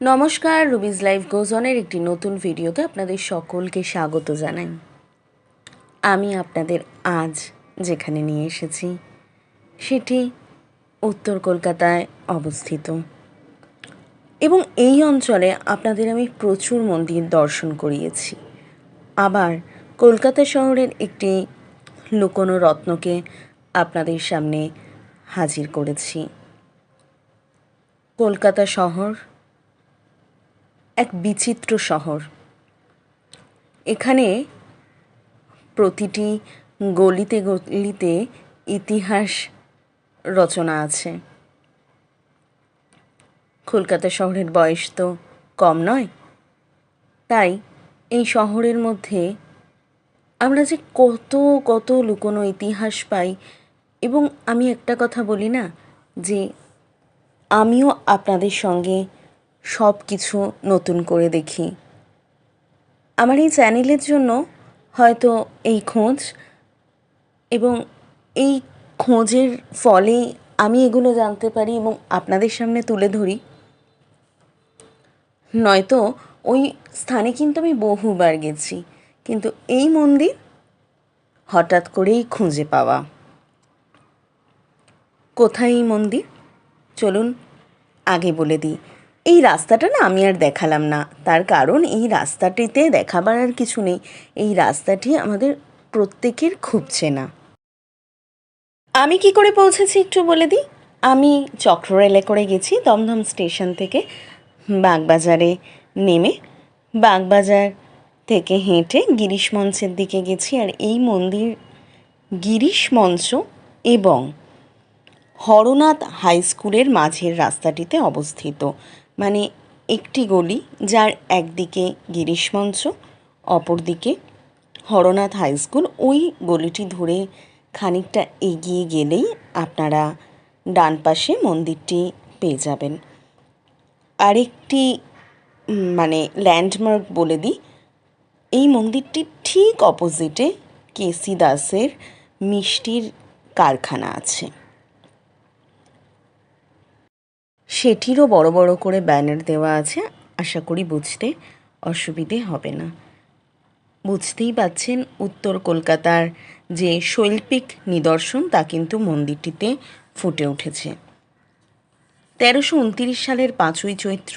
নমস্কার, Ruby's life গোজনের একটি নতুন ভিডিওতে আপনাদের সকলকে স্বাগত জানাই। আমি আপনাদের আজ যেখানে নিয়ে এসেছি, সেটি উত্তর কলকাতায় অবস্থিত। এবং এই অঞ্চলে আপনাদের আমি প্রচুর মন্দির দর্শন করিয়েছি। আবার কলকাতা শহরের একটি লুকোনো রত্নকে আপনাদের সামনে হাজির করেছি। কলকাতা শহর এক বিচিত্র শহর। এখানে প্রতিটি গলিতে গলিতে ইতিহাস রচনা আছে। কলকাতা শহরের বয়স তো কম নয়। তাই এই শহরের মধ্যে আমরা যে কত কত লুকোনো ইতিহাস পাই এবং আমি একটা কথা বলি না যে আমিও আপনাদের সঙ্গে সব কিছু নতুন করে দেখি। আমার এই চ্যানেলের জন্য হয়তো এই খোঁজ এবং এই খোঁজের ফলে আমি এগুলো জানতে পারি এবং আপনাদের সামনে তুলে ধরি। নয়তো ওই স্থানে কিন্তু আমি বহুবার গেছি, কিন্তু এই মন্দির হঠাৎ করেই খুঁজে পাওয়া। কোথায় এই মন্দির? চলুন আগে বলে দিই। এই রাস্তাটা না আমি আর দেখালাম না। তার কারণ এই রাস্তাটিতে দেখাবার আর কিছু নেই। এই রাস্তাটি আমাদের প্রত্যেকের খুব চেনা। আমি কি করে পৌঁছেছি একটু বলে দিই? আমি চক্র রেলে করে গেছি দমদম স্টেশন থেকে। বাগবাজারে নেমে বাগবাজার থেকে হেঁটে গিরিশ মঞ্চের দিকে গেছি আর এই মন্দির, গিরিশ মঞ্চ এবং হরনাথ হাই স্কুলের মাঝের রাস্তাটিতে অবস্থিত। মানে একটি গলি যার একদিকে গিরিশ মঞ্চ, অপরদিকে হরনাথ হাই স্কুল। ওই গলিটি ধরে খানিকটা এগিয়ে গেলেই আপনারা ডান পাশে মন্দিরটি পেয়ে যাবেন। আরেকটি মানে ল্যান্ডমার্ক বলে দিই। এই মন্দিরটির ঠিক অপোজিটে কেসি দাসের মিষ্টির কারখানা আছে। সেটিরও বড় বড় করে ব্যানার দেওয়া আছে। আশা করি বুঝতে অসুবিধে হবে না। বুঝতেই পাচ্ছেন, উত্তর কলকাতার যে শৈল্পিক নিদর্শন, তা কিন্তু মন্দিরটিতে ফুটে উঠেছে। তেরোশো উনতিরিশ সালের পাঁচই চৈত্র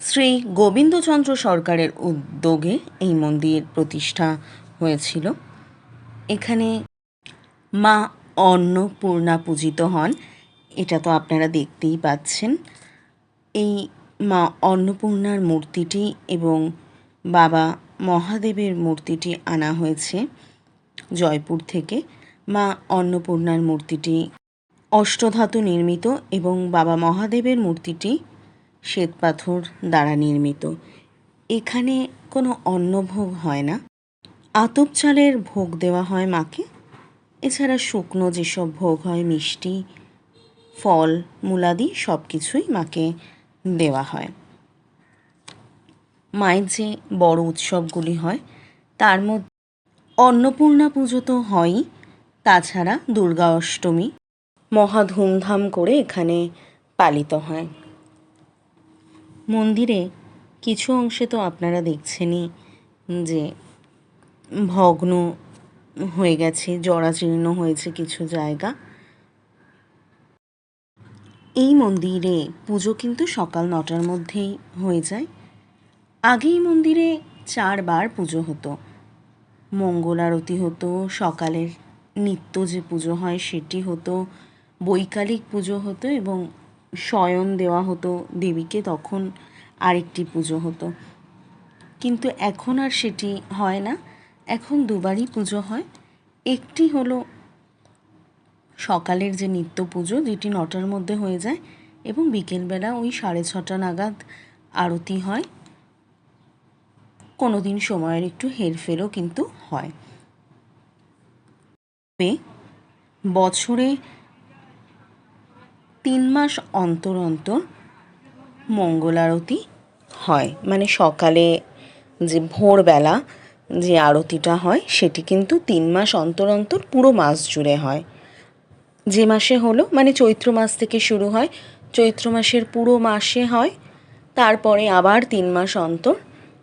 শ্রী গোবিন্দচন্দ্র সরকারের উদ্যোগে এই মন্দির প্রতিষ্ঠা হয়েছিল। এখানে মা অন্নপূর্ণা পূজিত হন। এটা তো আপনারা দেখতেই পাচ্ছেন। এই মা অন্নপূর্ণার মূর্তিটি এবং বাবা মহাদেবের মূর্তিটি আনা হয়েছে জয়পুর থেকে। মা অন্নপূর্ণার মূর্তিটি অষ্টধাতু নির্মিত এবং বাবা মহাদেবের মূর্তিটি শ্বেতপাথর দ্বারা নির্মিত। এখানে কোনো অন্নভোগ হয় না। আতপ চালের ভোগ দেওয়া হয় মাকে। এছাড়া শুকনো যেসব ভোগ হয় মিষ্টি ফল, মূলাদি সব কিছুই মাকে দেওয়া হয়। মায়ের যে বড় উৎসবগুলি হয়, তার মধ্যে অন্নপূর্ণা পুজো তো হয়ই। তাছাড়া দুর্গা অষ্টমী মহা ধুমধাম করে এখানে পালিত হয়। মন্দিরে কিছু অংশে তো আপনারা দেখছেনই যে ভগ্ন হয়ে গেছে, জরাজীর্ণ হয়েছে কিছু জায়গা। এই মন্দিরে পুজো কিন্তু সকাল নটার মধ্যেই হয়ে যায়। আগে এই মন্দিরে চারবার পুজো হতো। মঙ্গল আরতি হতো, সকালের নিত্য যে পুজো হয় সেটি হতো, বৈকালিক পুজো হতো এবং শয়ন দেওয়া হতো দেবীকে, তখন আরেকটি পুজো হতো। কিন্তু এখন আর সেটি হয় না। এখন দুবারই পুজো হয়। একটি হলো সকালের যে নিত্য পুজো যেটি নটার মধ্যে হয়ে যায় এবং বিকেলবেলা ওই সাড়ে ছটা নাগাদ আরতি হয় কোনো দিন সময়ের একটু হেরফেরও কিন্তু হয়। বছরে তিন মাস অন্তর অন্তর মঙ্গল আরতি হয়। মানে সকালে যে ভোরবেলা যে আরতিটা হয়, সেটি কিন্তু তিন মাস অন্তর অন্তর পুরো মাস জুড়ে হয়। যে মাসে হলো মানে চৈত্র মাস থেকে শুরু হয়, চৈত্র মাসের পুরো মাসে হয়, তারপরে আবার তিন মাস অন্তর,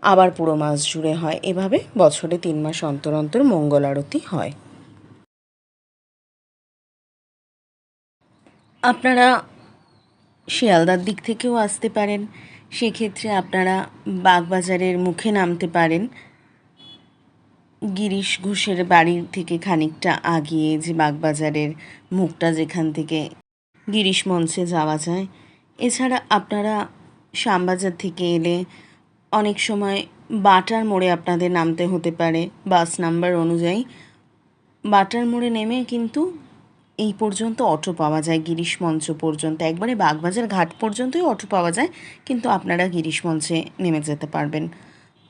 আবার পুরো মাস জুড়ে হয়। এভাবে বছরে তিন মাস অন্তর অন্তর মঙ্গল আরতি হয়। আপনারা শিয়ালদার দিক থেকেও আসতে পারেন, সেক্ষেত্রে আপনারা বাগবাজারের মুখে নামতে পারেন। গিরিশ ঘোষের বাড়ির থেকে খানিকটা আগিয়ে যে বাগবাজারের মুখটা যেখান থেকে গিরিশ মঞ্চে যাওয়া যায়। এছাড়া আপনারা শ্যামবাজার থেকে এলে অনেক সময় বাটার মোড়ে আপনাদের নামতে হতে পারে, বাস নাম্বার অনুযায়ী। বাটার মোড়ে নেমে কিন্তু এই পর্যন্ত অটো পাওয়া যায়, গিরিশ মঞ্চ পর্যন্ত। একবারে বাগবাজার ঘাট পর্যন্তই অটো পাওয়া যায়, কিন্তু আপনারা গিরিশ মঞ্চে নেমে যেতে পারবেন।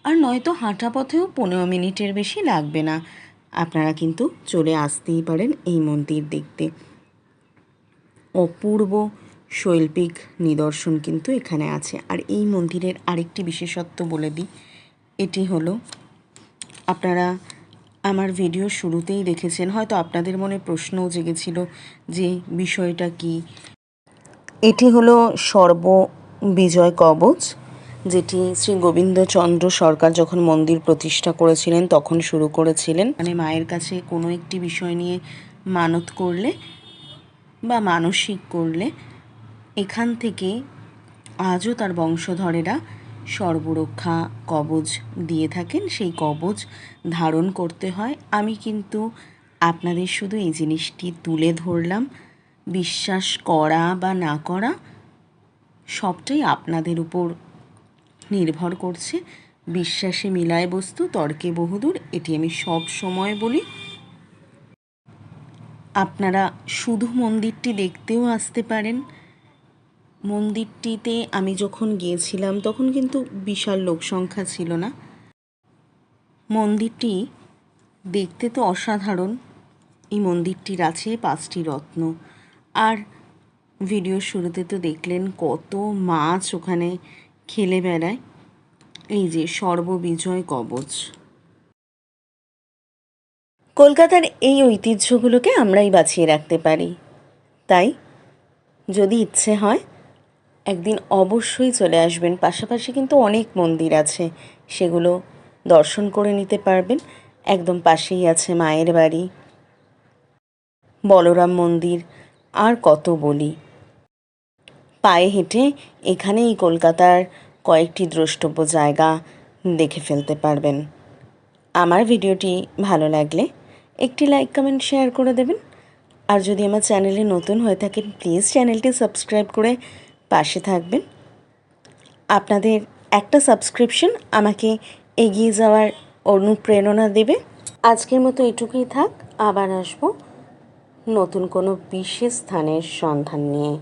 আর নয়তো হাঁটা পথেও পনেরো মিনিটের বেশি লাগবে না। আপনারা কিন্তু চলে আসতেই পারেন এই মন্দির দেখতে। অপূর্ব শৈল্পিক নিদর্শন কিন্তু এখানে আছে। আর এই মন্দিরের আরেকটি বিশেষত্ব বলে দিই, এটি হলো আপনারা আমার ভিডিও শুরুতেই দেখেছেন, হয়তো আপনাদের মনে প্রশ্নও জেগেছিল যে বিষয়টা কি। এটি হলো সর্ববিজয় কবচ। যেটি শ্রী গোবিন্দচন্দ্র সরকার যখন মন্দির প্রতিষ্ঠা করেছিলেন, তখন শুরু করেছিলেন। মানে মায়ের কাছে কোনো একটি বিষয় নিয়ে মানত করলে বা মানসিক করলে, এখান থেকে আজও তার বংশধরেরা সর্বরক্ষা কবচ দিয়ে থাকেন। সেই কবচ ধারণ করতে হয়। আমি কিন্তু আপনাদের শুধু এই জিনিসটি তুলে ধরলাম। বিশ্বাস করা বা না করা সবটাই আপনাদের উপর নির্ভর করছে। বিশ্বাসে মিলায় বস্তু, তর্কে বহুদূর, এটি আমি সব সময় বলি। আপনারা শুধু মন্দিরটি দেখতেও আসতে পারেন। মন্দিরটিতে আমি যখন গিয়েছিলাম, তখন কিন্তু বিশাল লোক সংখ্যা ছিল না। মন্দিরটি দেখতে তো অসাধারণ। এই মন্দিরটির আছে পাঁচটি রত্ন। আর ভিডিও শুরুতে তো দেখলেন কত মাছ ওখানে খেলে বেড়ায়। এই যে সর্ববিজয় কবচ। কলকাতার এই ঐতিহ্যগুলোকে আমরাই বাঁচিয়ে রাখতে পারি। তাই, যদি ইচ্ছে হয়, একদিন অবশ্যই চলে আসবেন। পাশাপাশি কিন্তু অনেক মন্দির আছে। সেগুলো দর্শন করে নিতে পারবেন। একদম পাশেই আছে মায়ের বাড়ি। বলরাম মন্দির। আর কত বলি। পায়ে হেঁটে এখানেই কলকাতার কয়েকটি দ্রষ্টব্য জায়গা দেখে ফেলতে পারবেন। আমার ভিডিওটি ভালো লাগলে একটি লাইক, কমেন্ট, শেয়ার করে দেবেন। আর যদি আমার চ্যানেলে নতুন হয়ে থাকেন, প্লিজ চ্যানেলটি সাবস্ক্রাইব করে পাশে থাকবেন। আপনাদের একটা সাবস্ক্রিপশন আমাকে এগিয়ে যাওয়ার অনুপ্রেরণা দেবে। আজকের মতো এটুকুই থাক, আবার আসব নতুন কোনো বিশেষ স্থানের সন্ধান নিয়ে।